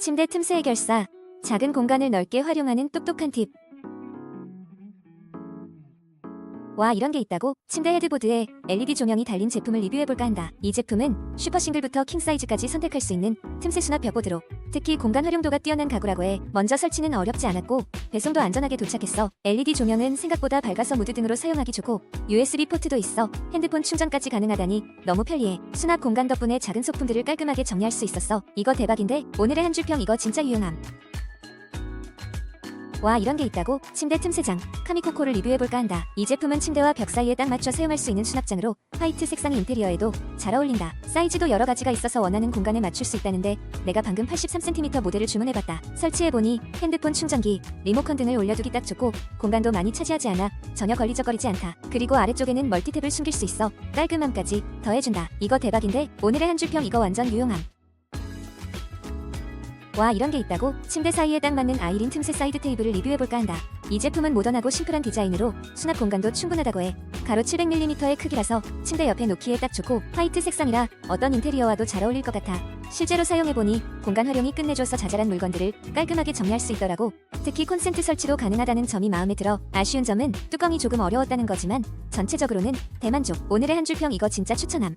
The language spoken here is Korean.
침대 틈새 해결사. 작은 공간을 넓게 활용하는 똑똑한 팁. 와 이런 게 있다고? 침대 헤드보드에 LED 조명이 달린 제품을 리뷰해볼까 한다. 이 제품은 슈퍼 싱글부터 킹 사이즈까지 선택할 수 있는 틈새 수납 벽보드로 특히 공간 활용도가 뛰어난 가구라고 해 먼저 설치는 어렵지 않았고 배송도 안전하게 도착했어. LED 조명은 생각보다 밝아서 무드 등으로 사용하기 좋고 USB 포트도 있어 핸드폰 충전까지 가능하다니 너무 편리해. 수납 공간 덕분에 작은 소품들을 깔끔하게 정리할 수 있었어. 이거 대박인데 오늘의 한 줄 평 이거 진짜 유용함. 와 이런 게 있다고? 침대 틈새장 카미코코를 리뷰해볼까 한다. 이 제품은 침대와 벽 사이에 딱 맞춰 사용할 수 있는 수납장으로 화이트 색상의 인테리어에도 잘 어울린다. 사이즈도 여러 가지가 있어서 원하는 공간에 맞출 수 있다는데 내가 방금 83cm 모델을 주문해봤다. 설치해보니 핸드폰 충전기, 리모컨 등을 올려두기 딱 좋고 공간도 많이 차지하지 않아 전혀 걸리적거리지 않다. 그리고 아래쪽에는 멀티탭을 숨길 수 있어 깔끔함까지 더해준다. 이거 대박인데 오늘의 한 줄 평 이거 완전 유용함. 와 이런 게 있다고? 침대 사이에 딱 맞는 아이린 틈새 사이드 테이블을 리뷰해볼까 한다. 이 제품은 모던하고 심플한 디자인으로 수납 공간도 충분하다고 해. 가로 700mm의 크기라서 침대 옆에 놓기에 딱 좋고 화이트 색상이라 어떤 인테리어와도 잘 어울릴 것 같아. 실제로 사용해보니 공간 활용이 끝내줘서 자잘한 물건들을 깔끔하게 정리할 수 있더라고. 특히 콘센트 설치도 가능하다는 점이 마음에 들어. 아쉬운 점은 뚜껑이 조금 어려웠다는 거지만 전체적으로는 대만족. 오늘의 한 줄 평 이거 진짜 추천함.